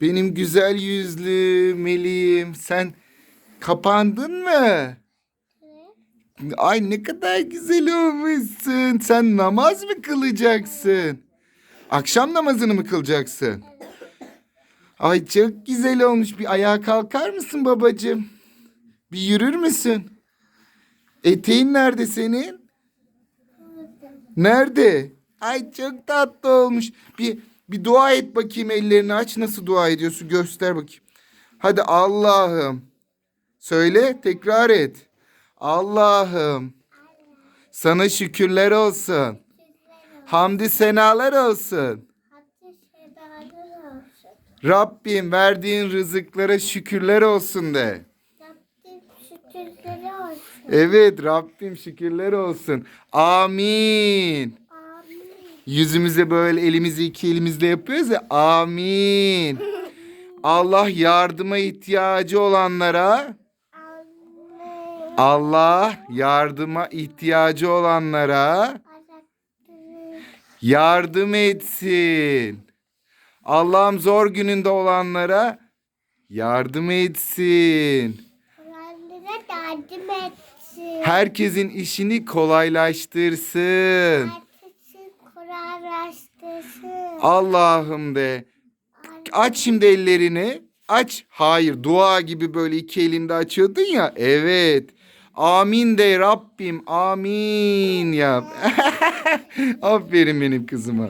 Benim güzel yüzlü meleğim. Sen kapandın mı? Ay ne kadar güzel olmuşsun. Sen namaz mı kılacaksın? Akşam namazını mı kılacaksın? Ay çok güzel olmuş. Bir ayağa kalkar mısın babacığım? Bir yürür müsün? Eteğin nerede senin? Nerede? Ay çok tatlı olmuş. Bir bir dua et bakayım ellerini aç. Nasıl dua ediyorsun? Göster bakayım. Hadi Allah'ım. Söyle tekrar et. Allah'ım. Sana şükürler olsun. Hamdi senalar olsun. Rabbim verdiğin rızıklara şükürler olsun de. Evet Rabbim şükürler olsun. Amin. Yüzümüze böyle elimizi iki elimizle yapıyoruz ya. Amin. Allah yardıma ihtiyacı olanlara. Allah yardıma ihtiyacı olanlara yardım etsin. Allah'ım zor gününde olanlara yardım etsin. Yardım etsin. Herkesin işini kolaylaştırsın. Allah'ım de. Aç şimdi ellerini. Aç. Hayır dua gibi böyle iki elinde açıyordun ya. Evet. Amin de Rabbim. Amin yap. Aferin benim kızıma.